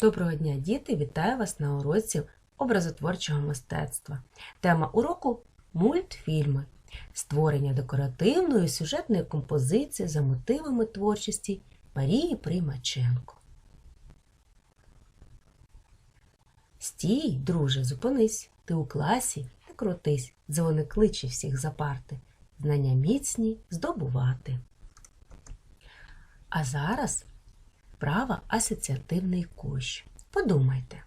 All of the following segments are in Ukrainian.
Доброго дня, діти! Вітаю вас на уроці образотворчого мистецтва. Тема уроку мультфільми. Створення декоративної сюжетної композиції за мотивами творчості Марії Примаченко. Стій, друже, зупинись. Ти у класі, не крутись, дзвони кличе всіх за парти. Знання міцні здобувати. А зараз Вправа асоціативний кущ. Подумайте,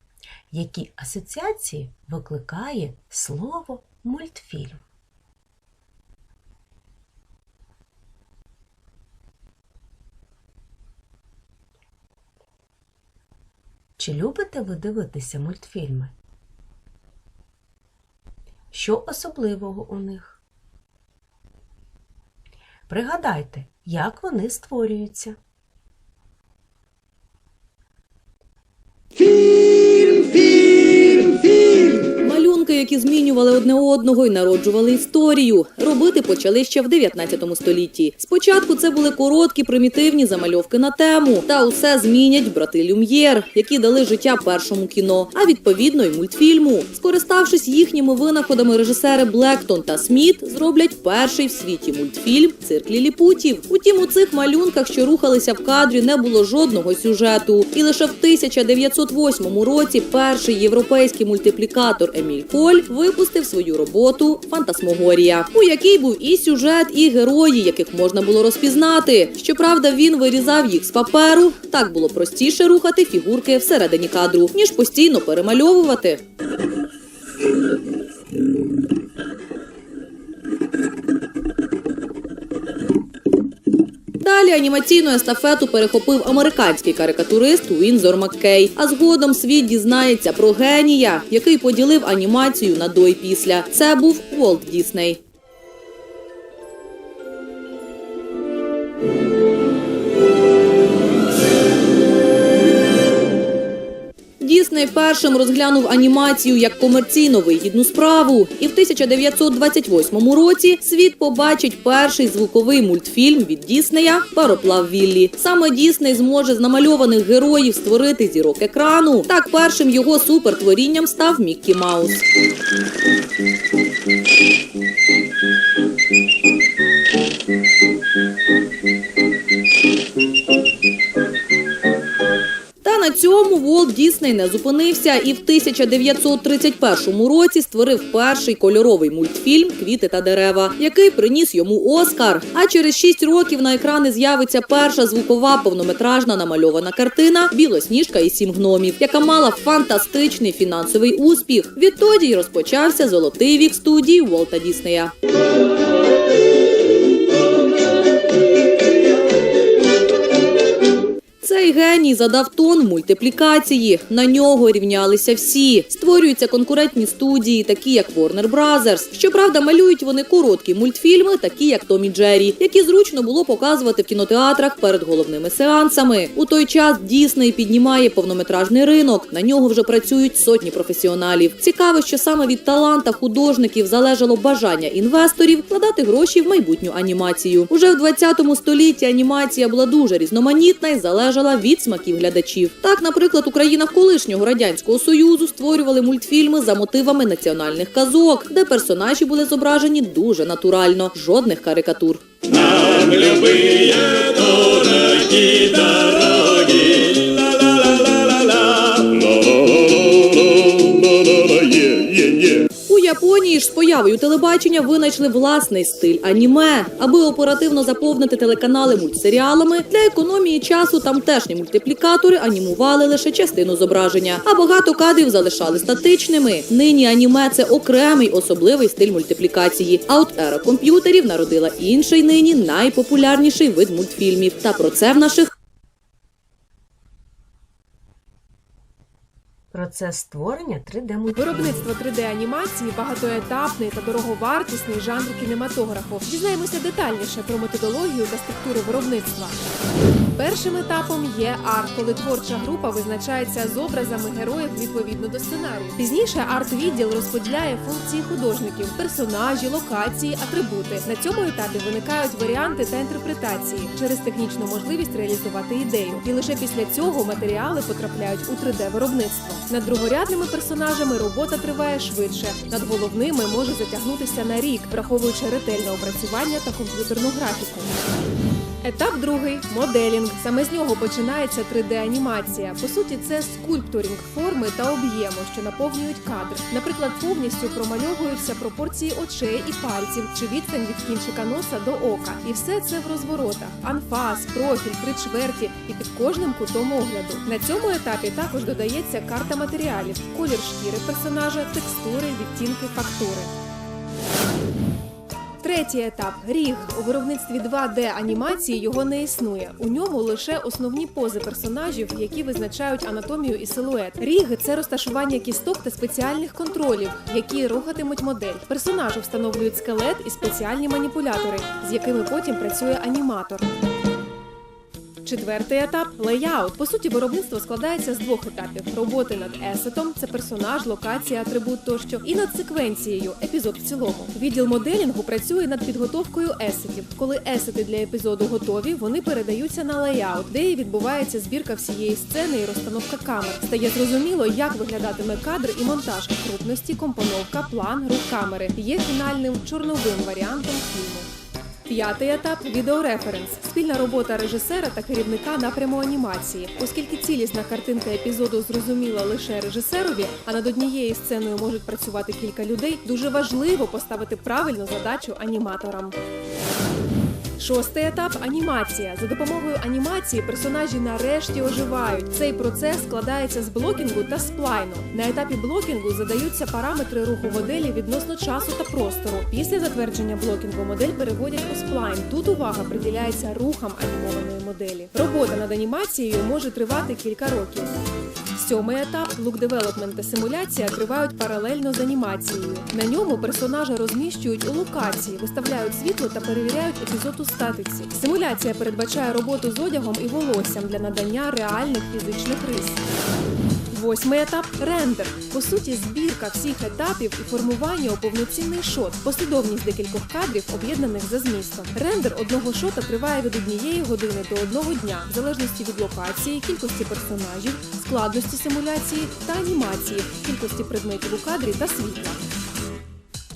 які асоціації викликає слово мультфільм. Чи любите ви дивитися мультфільми? Що особливого у них? Пригадайте, як вони створюються. Змінювали одне одного і народжували історію, робити почали ще в 19 столітті. Спочатку це були короткі, примітивні замальовки на тему, та усе змінять брати Люм'єр, які дали життя першому кіно, а відповідно й мультфільму. Скориставшись їхніми винаходами, режисери Блектон та Сміт зроблять перший в світі мультфільм Цирк ліліпутів. Утім, у цих малюнках, що рухалися в кадрі, не було жодного сюжету. І лише в 1908 році перший європейський мультиплікатор Еміль Коль випустив свою роботу Фантасмогорія, у якій був і сюжет, і герої, яких можна було розпізнати. Щоправда, він вирізав їх з паперу. Так було простіше рухати фігурки всередині кадру, ніж постійно перемальовувати. Далі анімаційну естафету перехопив американський карикатурист Уінзор Маккей. А згодом світ дізнається про генія, який поділив анімацію на до і після. Це був Волт Дісней. Першим розглянув анімацію як комерційно вигідну справу, і в 1928 році світ побачить перший звуковий мультфільм від Діснея Пароплав Віллі. Саме Дісней зможе з намальованих героїв створити зірок екрану. Так першим його супертворінням став Міккі Маус. На цьому Волт Дісней не зупинився і в 1931 році створив перший кольоровий мультфільм Квіти та дерева, який приніс йому Оскар. А через шість років на екрани з'явиться перша звукова повнометражна намальована картина Білосніжка і сім гномів, яка мала фантастичний фінансовий успіх. Відтоді й розпочався золотий вік студії Волта Діснея. Цей геній задав тон мультиплікації. На нього рівнялися всі. Створюються конкурентні студії, такі як Warner Brothers. Щоправда, малюють вони короткі мультфільми, такі як Том і Джері, які зручно було показувати в кінотеатрах перед головними сеансами. У той час Дісней піднімає повнометражний ринок. На нього вже працюють сотні професіоналів. Цікаво, що саме від таланта художників залежало бажання інвесторів вкладати гроші в майбутню анімацію. Уже в 20 столітті анімація була дуже різноманітна і залежала від смаків глядачів. Так, наприклад, у країнах колишнього радянського союзу створювали мультфільми за мотивами національних казок, де персонажі були зображені дуже натурально, жодних карикатур. Нам любые дороги дороги. Японії ж з появою телебачення винайшли власний стиль аніме, аби оперативно заповнити телеканали мультсеріалами. Для економії часу тамтешні мультиплікатори анімували лише частину зображення, а багато кадрів залишали статичними. Нині аніме це окремий особливий стиль мультиплікації. А от ера комп'ютерів народила інший нині найпопулярніший вид мультфільмів. Та про це в наших Процес створення 3D мультфільму. Виробництво 3D-анімації багатоетапний та дороговартісний жанр кінематографу. Дізнаємося детальніше про методологію та структуру виробництва. Першим етапом є арт, коли творча група визначається з образами героїв відповідно до сценарію. Пізніше арт-відділ розподіляє функції художників, персонажі, локації, атрибути. На цьому етапі виникають варіанти та інтерпретації через технічну можливість реалізувати ідею. І лише після цього матеріали потрапляють у 3D-виробництво. Над другорядними персонажами робота триває швидше. Над головними може затягнутися на рік, враховуючи ретельне опрацювання та комп'ютерну графіку. Етап другий моделінг. Саме з нього починається 3D-анімація. По суті, це скульпторінг форми та об'єму, що наповнюють кадр. Наприклад, повністю промальовуються пропорції очей і пальців чи відстань від кінчика носа до ока. І все це в розворотах: анфас, профіль, три чверті і під кожним кутом огляду. На цьому етапі також додається карта матеріалів, колір шкіри персонажа, текстури, відтінки, фактури. Третій етап ріг у виробництві 2D анімації його не існує. У ньому лише основні пози персонажів, які визначають анатомію і силует. Ріг це розташування кісток та спеціальних контролів, які рухатимуть модель. Персонажу встановлюють скелет і спеціальні маніпулятори, з якими потім працює аніматор. Четвертий етап леяут. По суті, виробництво складається з двох етапів: роботи над есетом це персонаж, локація, атрибут тощо, і над секвенцією епізод в цілому. Відділ моделінгу працює над підготовкою есетів. Коли есети для епізоду готові, вони передаються на леяут, де і відбувається збірка всієї сцени і розстановка камер. Стає зрозуміло, як виглядатиме кадр і монтаж крупності, компоновка, план, рух камери є фінальним чорновим варіантом фільму. П'ятий етап відеореференс спільна робота режисера та керівника напряму анімації. Оскільки цілісна картинка епізоду зрозуміла лише режисерові, а над однією сценою можуть працювати кілька людей. Дуже важливо поставити правильну задачу аніматорам. Шостий етап анімація. За допомогою анімації персонажі нарешті оживають. Цей процес складається з блокінгу та сплайну. На етапі блокінгу задаються параметри руху моделі відносно часу та простору. Після затвердження блокінгу модель переводять у сплайн. Тут увага приділяється рухам анімованої моделі. Робота над анімацією може тривати кілька років. Сьомий етап лук девелопмент та симуляція тривають паралельно з анімацією. На ньому персонажа розміщують у локації, виставляють світло та перевіряють епізод у статиці. Симуляція передбачає роботу з одягом і волоссям для надання реальних фізичних рис. Восьмий етап рендер. По суті, збірка всіх етапів і формування у повноцінний шот, послідовність декількох кадрів, об'єднаних за змістом. Рендер одного шота триває від однієї години до одного дня, в залежності від локації, кількості персонажів, складності симуляції та анімації, кількості предметів у кадрі та світла.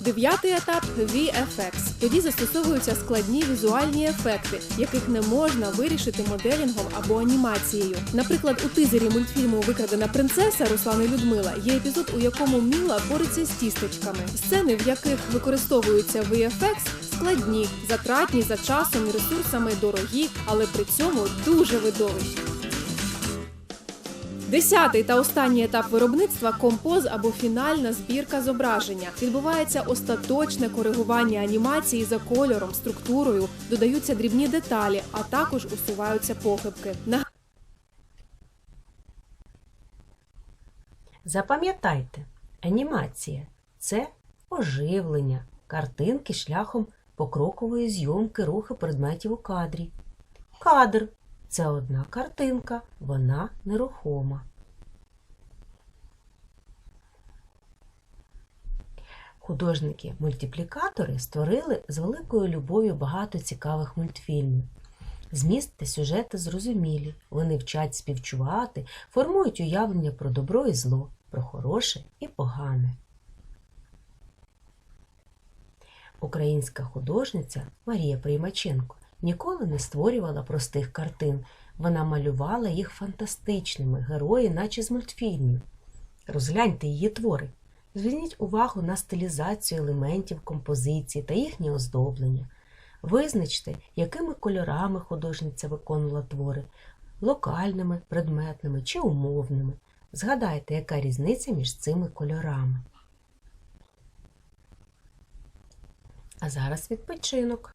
Дев'ятий етап VFX. Тоді застосовуються складні візуальні ефекти, яких не можна вирішити моделінгом або анімацією. Наприклад, у тизері мультфільму Викрадена принцеса Руслани Людмила є епізод, у якому Міла бореться з тістечками. Сцени, в яких використовуються VFX, складні, затратні за часом і ресурсами дорогі, але при цьому дуже видовищні. Десятий та останній етап виробництва композ або фінальна збірка зображення. Відбувається остаточне коригування анімації за кольором, структурою, додаються дрібні деталі, а також усуваються похибки. Запам'ятайте, анімація це оживлення, картинки шляхом покрокової зйомки рухи предметів у кадрі. Кадр це одна картинка, вона нерухома. Художники-мультиплікатори створили з великою любов'ю багато цікавих мультфільмів. Зміст та сюжети зрозумілі, вони вчать співчувати, формують уявлення про добро і зло, про хороше і погане. Українська художниця Марія Приймаченко ніколи не створювала простих картин. Вона малювала їх фантастичними, герої, наче з мультфільмів. Розгляньте її твори. Зверніть увагу на стилізацію елементів композиції та їхнє оздоблення. Визначте, якими кольорами художниця виконувала твори локальними, предметними чи умовними. Згадайте, яка різниця між цими кольорами. А зараз відпочинок.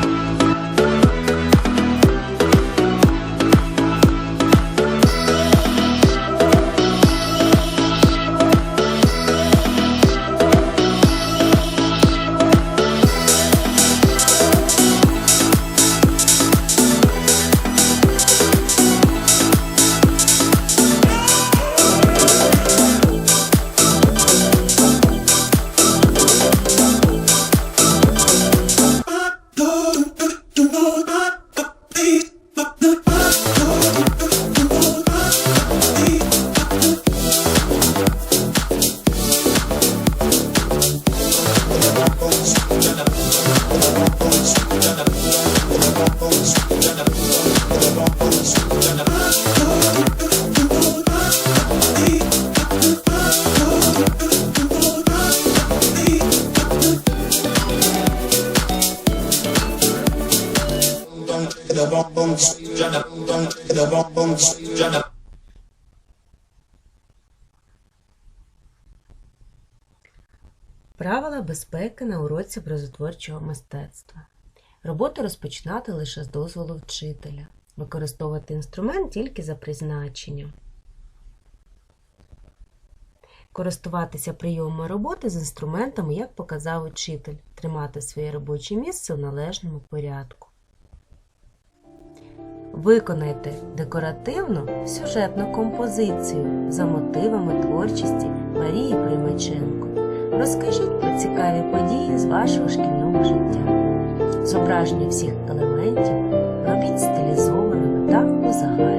Правила безпеки на уроці образотворчого мистецтва. Роботу розпочинати лише з дозволу вчителя. Використовувати інструмент тільки за призначенням. Користуватися прийомами роботи з інструментами, як показав учитель, тримати своє робоче місце у належному порядку. Виконайте декоративну сюжетну композицію за мотивами творчості Марії Примаченко. Розкажіть про цікаві події з вашого шкільного життя. Зображення всіх елементів робіть стилізованими та узагальненими.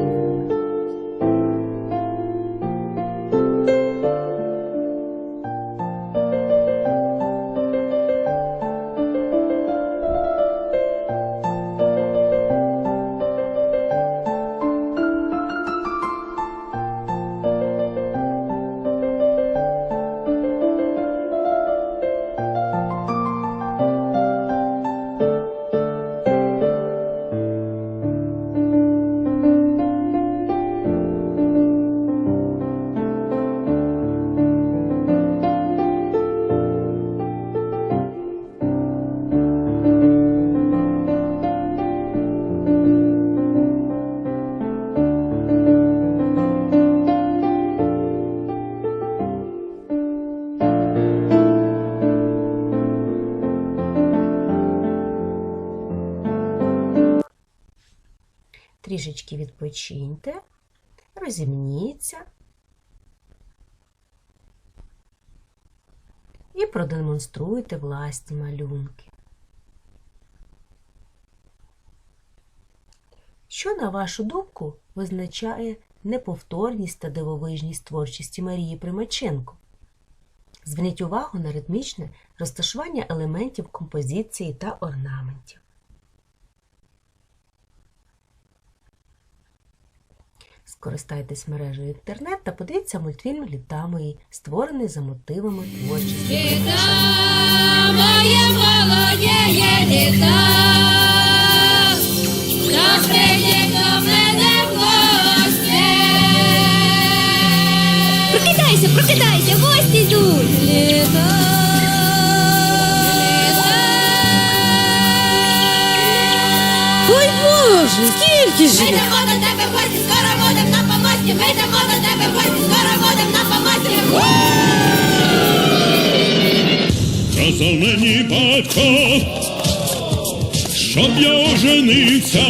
Трішечки відпочиньте, розімніться і продемонструйте власні малюнки. Що, на вашу думку, визначає неповторність та дивовижність творчості Марії Примаченко? Зверніть увагу на ритмічне розташування елементів композиції та орнаментів. Скористайтесь мережею інтернет та подивіться мультфільм Літа мої, створений за мотивами творчості. моє молодеє літа, Завжди до мене в гості. Прокидайся, прокидайся, гості йдуть. Літа. Ой Боже, скільки Ми помості. Ми йдемо до тебе в гості, скоро будем на помості. Казав мені батько, щоб я оженився.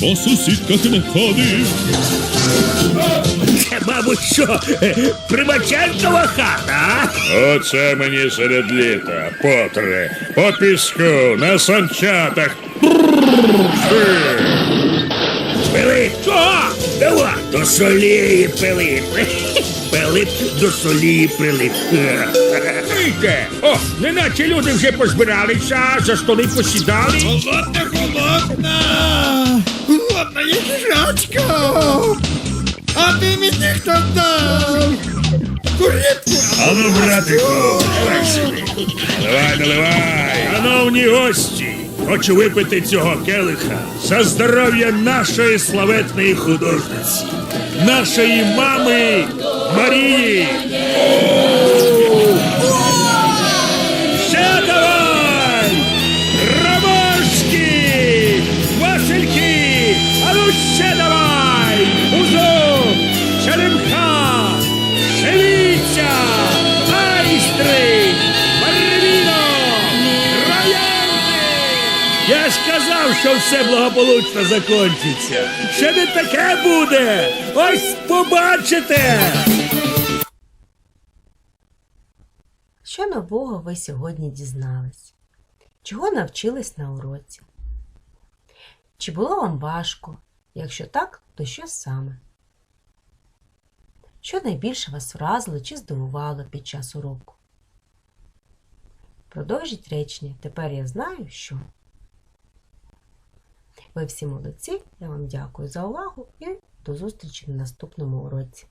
По сусідках не ходив. Це, мабуть, що е, Примаченкова хата, а? Оце мені серед літа, потре, по піску, на санчатах. Давай, до солії Пилип. Пилип до солії Пилип. Вийте! О, неначе люди вже позбиралися, за столи посідали. Холодна, холодна! Холодна їжачка! А ти мені хто дав? Курітку! А ну, братику, давай сюди. Давай, наливай. Шановні гості, хочу випити цього келиха за здоров'я нашої славетної художниці, нашої мами Марії. Все благополучно закінчиться. Ще не таке буде! Ось побачите! Що нового ви сьогодні дізнались? Чого навчились на уроці? Чи було вам важко? Якщо так, то що саме? Що найбільше вас вразило чи здивувало під час уроку? Продовжіть речення. Тепер я знаю, що. Ви всі молодці. Я вам дякую за увагу і до зустрічі в наступному уроці.